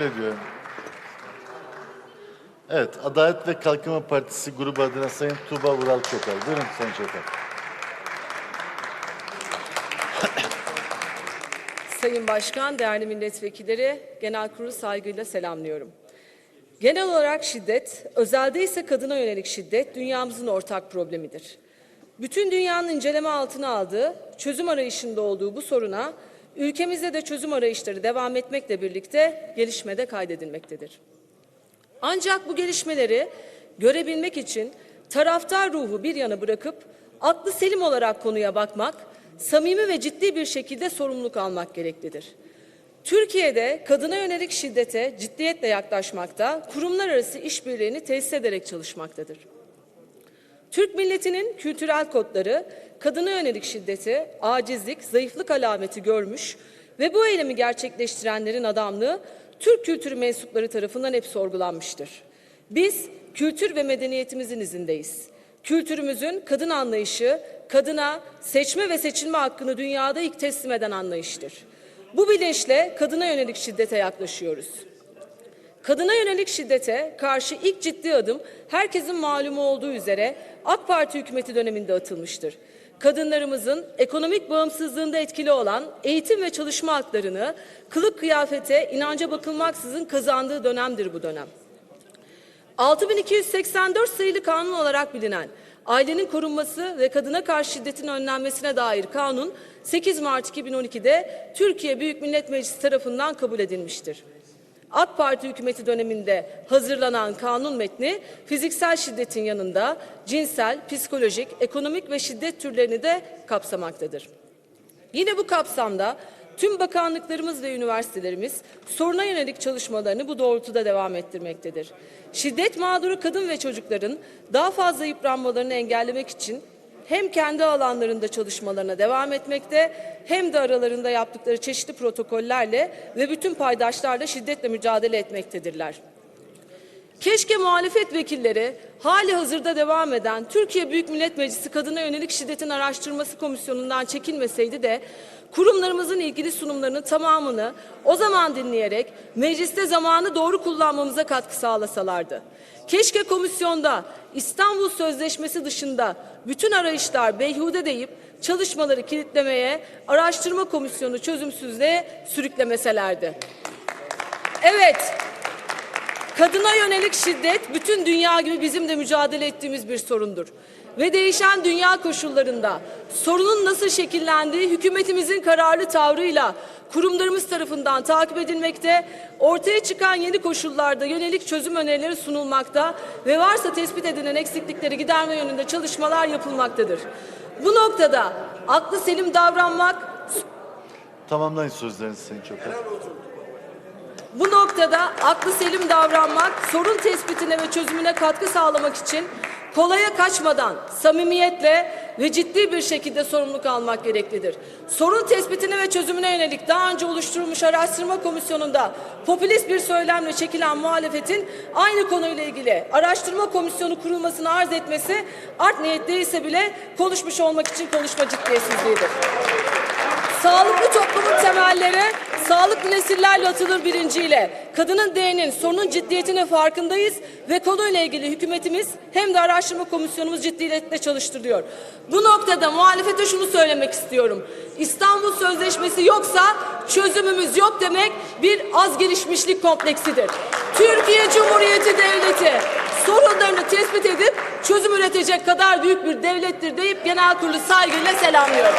ediyorum. Evet, Adalet ve Kalkınma Partisi grubu adına Sayın Tuğba Vural Çokal. Buyurun Sayın Çokal. Sayın Başkan, değerli milletvekilleri, genel kurulu saygıyla selamlıyorum. Genel olarak şiddet, özelde ise kadına yönelik şiddet dünyamızın ortak problemidir. Bütün dünyanın inceleme altına aldığı, çözüm arayışında olduğu bu soruna ülkemizde de çözüm arayışları devam etmekle birlikte gelişmede kaydedilmektedir. Ancak bu gelişmeleri görebilmek için taraftar ruhu bir yana bırakıp aklı selim olarak konuya bakmak, samimi ve ciddi bir şekilde sorumluluk almak gereklidir. Türkiye'de kadına yönelik şiddete ciddiyetle yaklaşmakta, kurumlar arası işbirliğini tesis ederek çalışmaktadır. Türk milletinin kültürel kodları kadına yönelik şiddeti, acizlik, zayıflık alameti görmüş ve bu eylemi gerçekleştirenlerin adamlığı Türk kültürü mensupları tarafından hep sorgulanmıştır. Biz kültür ve medeniyetimizin izindeyiz. Kültürümüzün kadın anlayışı, kadına seçme ve seçilme hakkını dünyada ilk teslim eden anlayıştır. Bu bilinçle kadına yönelik şiddete yaklaşıyoruz. Kadına yönelik şiddete karşı ilk ciddi adım herkesin malumu olduğu üzere AK Parti hükümeti döneminde atılmıştır. Kadınlarımızın ekonomik bağımsızlığında etkili olan eğitim ve çalışma haklarını kılık kıyafete, inanca bakılmaksızın kazandığı dönemdir bu dönem. 6284 sayılı kanun olarak bilinen ailenin korunması ve kadına karşı şiddetin önlenmesine dair kanun 8 Mart 2012'de Türkiye Büyük Millet Meclisi tarafından kabul edilmiştir. AK Parti hükümeti döneminde hazırlanan kanun metni fiziksel şiddetin yanında cinsel, psikolojik, ekonomik ve şiddet türlerini de kapsamaktadır. Yine bu kapsamda tüm bakanlıklarımız ve üniversitelerimiz soruna yönelik çalışmalarını bu doğrultuda devam ettirmektedir. Şiddet mağduru kadın ve çocukların daha fazla yıpranmalarını engellemek için hem kendi alanlarında çalışmalarına devam etmekte hem de aralarında yaptıkları çeşitli protokollerle ve bütün paydaşlarla şiddetle mücadele etmektedirler. Keşke muhalefet vekilleri hali hazırda devam eden Türkiye Büyük Millet Meclisi Kadına Yönelik Şiddetin Araştırması Komisyonu'ndan çekilmeseydi de kurumlarımızın ilgili sunumlarının tamamını o zaman dinleyerek mecliste zamanı doğru kullanmamıza katkı sağlasalardı. Keşke komisyonda İstanbul Sözleşmesi dışında bütün arayışlar beyhude deyip çalışmaları kilitlemeye, araştırma komisyonu çözümsüzlüğe sürüklemeselerdi. Evet, Kadına yönelik şiddet bütün dünya gibi bizim de mücadele ettiğimiz bir sorundur. Ve değişen dünya koşullarında sorunun nasıl şekillendiği hükümetimizin kararlı tavrıyla kurumlarımız tarafından takip edilmekte, ortaya çıkan yeni koşullarda yönelik çözüm önerileri sunulmakta ve varsa tespit edilen eksiklikleri giderme yönünde çalışmalar yapılmaktadır. Bu noktada aklı selim davranmak, Tamamlayın sözlerinizi Sayın Çokal. Bu noktada aklı selim davranmak, sorun tespitine ve çözümüne katkı sağlamak için kolaya kaçmadan, samimiyetle ve ciddi bir şekilde sorumluluk almak gereklidir. Sorun tespitine ve çözümüne yönelik daha önce oluşturulmuş araştırma komisyonunda popülist bir söylemle çekilen muhalefetin aynı konuyla ilgili araştırma komisyonu kurulmasını arz etmesi art niyet değilse bile konuşmuş olmak için konuşma ciddiyetsizliğidir. Sağlıklı toplumun temelleri sağlıklı nesillerle atılır bilinciyle. Kadının değerinin sorunun ciddiyetine farkındayız ve konuyla ilgili hükümetimiz hem de araştırma komisyonumuz ciddiyetle çalıştırıyor. Bu noktada muhalefete şunu söylemek istiyorum. İstanbul Sözleşmesi yoksa çözümümüz yok demek bir az gelişmişlik kompleksidir. Türkiye Cumhuriyeti Devleti sorunlarını tespit edip çözüm üretecek kadar büyük bir devlettir deyip genel kurulu saygıyla selamlıyorum.